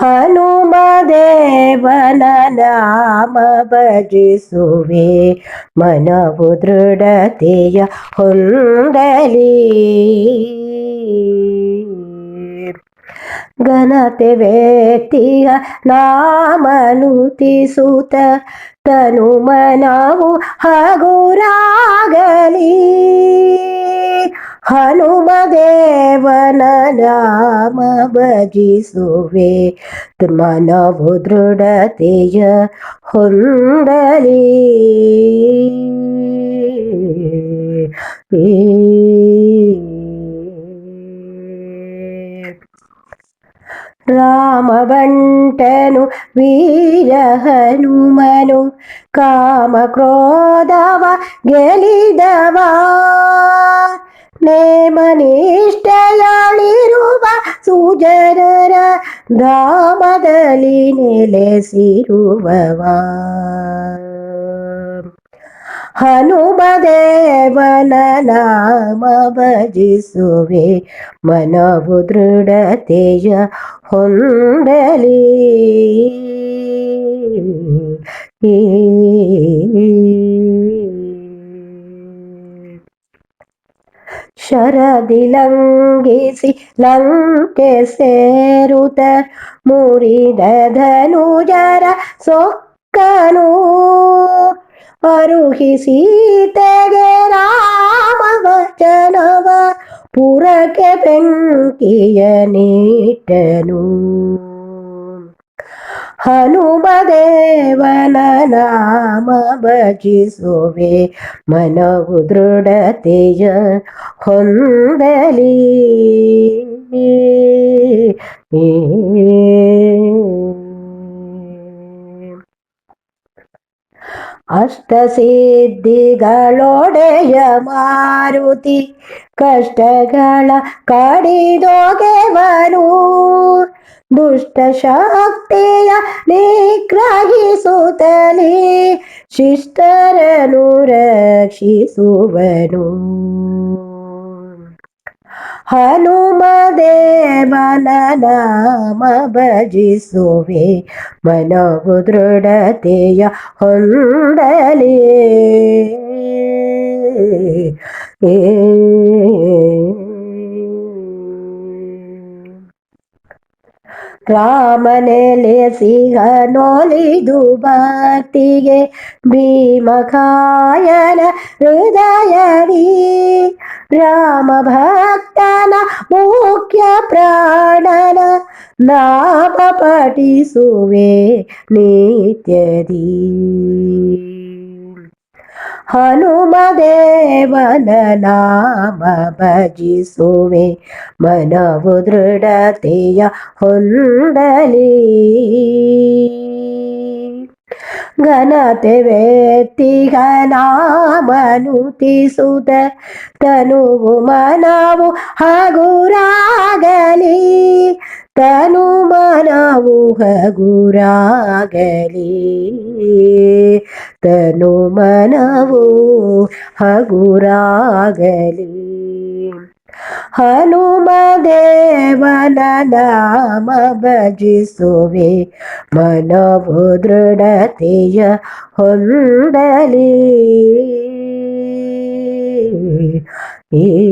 ಹನುಮ ದೇವನ ನಾಮ ಭಜಿಸುವೆ. ಮನವು ದೃಢತೆಯ ಹೊಂದಲಿ. ಘನತೆ ವ್ಯಕ್ತಿಯ ನಾಮನುತಿಸುತ್ತ ತನು ಮನವು ಹಗುರಾಗಲಿ. ಹನುಮ ದೇವನ ನಾಮ ಭಜಿಸುವೆ ಮನವು ದೃಢತೆಯ ಹೊಂದಲಿ ರಾಮಬಂಟನು ವೀರ ಹನುಮನು ಕಾಮ ಕ್ರೋಧವ ಗೆಲಿದವ ನೇಮ ನಿಷ್ಠೆಯಳಿರುವ ಸುಜನರ ಧಾಮದಲ್ಲಿ ನೆಲೆಸಿರುವವ. ಹನುಮದೇವನ ನಾಮ ಭಜಿಸುವೆ. ಮನವು ದೃಢತೆಯ ಹೊಂದಲಿ. ಶರದಿಲಂಘಿಸಿ ಲಂಕೆ ಸೇರುತ ಮುರಿದ ಧನುಜರ ಸೊಕ್ಕನು ಅರುಹಿ ಸೀತೆಗೆ ರಾಮ ವಚನವ ಪುರಕ್ಕೆ ಬೆಂಕಿಯ ನೀಟನು ಹನುಮ ದೇವನ ನಾಮ ಭಜಿಸುವೆ ಮನವು ದೃಢತೆಯ ಹೊಂದಲಿ ಅಷ್ಟಸಿದ್ಧಿಗಳೊಡೆಯ ಮಾರುತಿ ಕಷ್ಟಗಳ ಕಾಡಿದೋಗೆವನು. ದುಷ್ಟ ಶಕ್ತಿಯ ನಿಗ್ರಹಿಸುತ್ತಲೇ ಶಿಷ್ಟರನು ರಕ್ಷಿಸುವನು. ಹನುಮ ದೇವನ ನಾಮ ಭಜಿಸುವೆ ಮನವು ದೃಢತೆಯ ಹೊಂದಲಿ. ರಾಮನೆಲೆ ಸಿಂಹ ನೋಲಿದು ಭಕ್ತಿಗೆ ಭೀಮಕಾಯನ ಹೃದಯದಿ ರಾಮ ಭಕ್ತನ ಮುಖ್ಯ ಪ್ರಾಣನ ನಾಮ ಪಠಿಸುವೆ ನಿತ್ಯದಿ ಹನುಮ ದೇವನ ನಾಮ ಭಜಿಸುವೆ ಮನವು ದೃಢತೆಯ ಹೊಂದಲಿ ಘನತೆ ವ್ಯಕ್ತಿಗ ನಾಮನುತಿಸುತ್ತ ತನುವು ಮನವು ಹಗುರಾಗಲಿ. ತನು ಮನವು ಹಗುರಾಗಲಿ. ತನು ಮನವು ಹಗುರಾಗಲಿ. ಹನುಮ ದೇವನ ನಾಮ ಭಜಿಸುವೆ. ಮನವು ದೃಢತೆಯ ಹೊಂದಲಿ. ಈ